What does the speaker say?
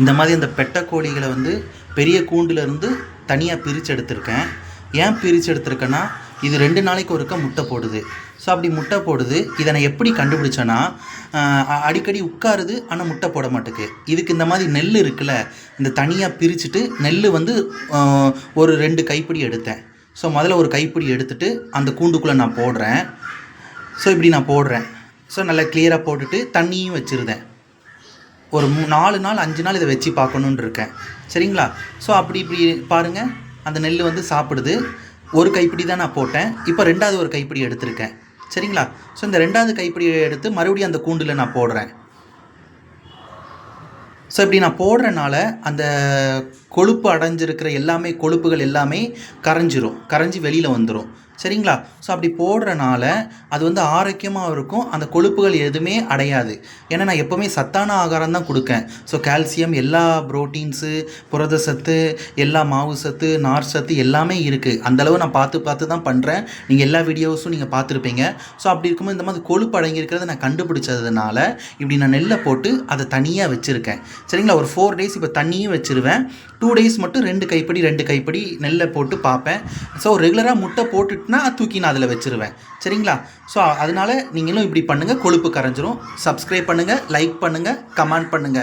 இந்த மாதிரி அந்த பெட்டை கோழிகளை வந்து பெரிய கூண்டுலேருந்து தனியாக பிரித்து எடுத்திருக்கேன். ஏன் பிரித்து எடுத்திருக்கேன்னா இது ரெண்டு நாளைக்கு ஒருக்கா முட்டை போடுது. ஸோ அப்படி முட்டை போடுது. இதை நான் எப்படி கண்டுபிடிச்சேன்னா அடிக்கடி உட்காருது ஆனால் முட்டை போட மாட்டேக்கு. இதுக்கு இந்த மாதிரி நெல் இருக்குல்ல இந்த தனியாக பிரிச்சுட்டு நெல் வந்து ஒரு ரெண்டு கைப்பிடி எடுத்தேன். ஸோ முதல்ல ஒரு கைப்பிடி எடுத்துட்டு அந்த கூண்டுக்குள்ளே நான் போடுறேன். ஸோ இப்படி நான் போடுறேன். ஸோ நல்லா கிளியராக போட்டுட்டு தண்ணியும் வச்சுருந்தேன். ஒரு நாலு நாள் அஞ்சு நாள் இதை வச்சு பார்க்கணுன்னு இருக்கேன். சரிங்களா? ஸோ அப்படி இப்படி பாருங்கள் அந்த நெல் வந்து சாப்பிடுது. ஒரு கைப்பிடி தான் நான் போட்டேன். இப்போ ரெண்டாவது ஒரு கைப்பிடி எடுத்திருக்கேன். சரிங்களா? ஸோ இந்த ரெண்டாவது கைப்பிடியை எடுத்து மறுபடியும் அந்த கூண்டில் நான் போடுறேன். ஸோ இப்படி நான் போடுறனால அந்த கொழுப்பு அடைஞ்சிருக்கிற எல்லாமே கொழுப்புகள் எல்லாமே கரைஞ்சிரும் கரைஞ்சி வெளியில் வந்துடும் சரிங்களா? ஸோ அப்படி போடுறனால அது வந்து ஆரோக்கியமாக இருக்கும் அந்த கொழுப்புகள் எதுவுமே அடையாது. ஏன்னா நான் எப்போவுமே சத்தான ஆகாரம் தான் கொடுக்கேன். ஸோ கால்சியம் எல்லா புரோட்டீன்ஸு புரத சத்து எல்லா மாவு சத்து நார் சத்து எல்லாமே இருக்குது அந்தளவு நான் பார்த்து பார்த்து தான் பண்ணுறேன் நீங்கள் எல்லா வீடியோஸும் நீங்கள் பார்த்துருப்பீங்க. ஸோ அப்படி இருக்கும்போது இந்த மாதிரி கொழுப்பு அடங்கியிருக்கிறத நான் கண்டுபிடிச்சதுனால இப்படி நான் நெல்லை போட்டு அதை தனியாக வச்சுருக்கேன். சரிங்களா? ஒரு ஃபோர் டேஸ் இப்போ தண்ணியும் வச்சுருவேன். டூ டேஸ் மட்டும் ரெண்டு கைப்படி ரெண்டு கைப்படி நெல்லை போட்டு பார்ப்பேன் ஸோ ரெகுலராக முட்டை போட்டுட்டுனா தூக்கி நான் அதில் வச்சுருவேன். சரிங்களா? ஸோ அதனால நீங்களும் இப்படி பண்ணுங்கள் கொழுப்பு கரைஞ்சிரும். சப்ஸ்கிரைப் பண்ணுங்கள் லைக் பண்ணுங்கள் கமெண்ட் பண்ணுங்கள்